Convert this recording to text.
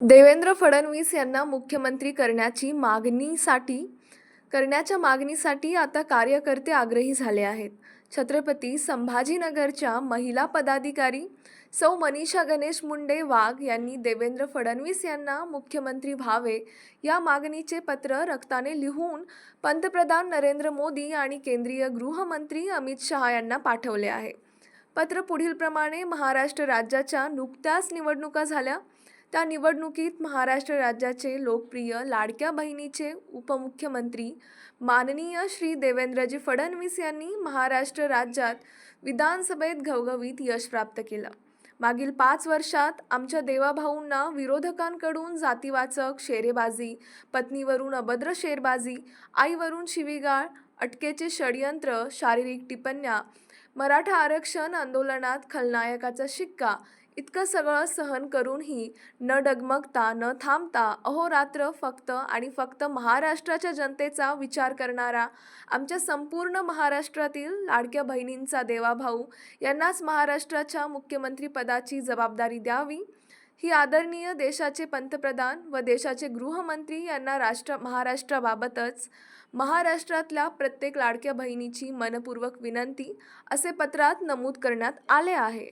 देवेंद्र फडणवीस यांना मुख्यमंत्री करण्याची मागणीसाठी करण्याच्या मागणीसाठी आता कार्यकर्ते आग्रही झाले आहेत. छत्रपती संभाजीनगरच्या महिला पदाधिकारी सौ मनीषा गणेश मुंडे वाघ यांनी देवेंद्र फडणवीस यांना मुख्यमंत्री व्हावे या मागणीचे पत्र रक्ताने लिहून पंतप्रधान नरेंद्र मोदी आणि केंद्रीय गृहमंत्री अमित शहा यांना पाठवले आहे. पत्र पुढीलप्रमाणे महाराष्ट्र राज्याच्या नुकत्याच निवडणुका झाल्या. त्या निवडणुकीत महाराष्ट्र राज्याचे लोकप्रिय लाडक्या बहिणीचे उपमुख्यमंत्री माननीय श्री देवेंद्रजी फडणवीस यांनी महाराष्ट्र राज्यात विधानसभेत घवघवीत यश प्राप्त केलं. मागील पाच वर्षात आमच्या देवाभाऊंना विरोधकांकडून जातीवाचक शेरेबाजी पत्नीवरून अभद्र शेरबाजी आईवरून शिवीगाळ अटकेचे षडयंत्र शारीरिक टिप्पण्या मराठा आरक्षण आंदोलनात खलनायकाचा शिक्का इतकं सगळं सहन करूनही न डगमगता न थांबता अहोरात्र फक्त आणि फक्त महाराष्ट्राच्या जनतेचा विचार करणारा आमच्या संपूर्ण महाराष्ट्रातील लाडक्या बहिणींचा देवाभाऊ यांनाच महाराष्ट्राच्या मुख्यमंत्रीपदाची जबाबदारी द्यावी ही आदरणीय देशाचे पंतप्रधान व देशाचे गृहमंत्री यांना राष्ट्र महाराष्ट्राबाबतच महाराष्ट्रातल्या प्रत्येक लाडक्या बहिणीची मनपूर्वक विनंती असे पत्रात नमूद करण्यात आले आहे.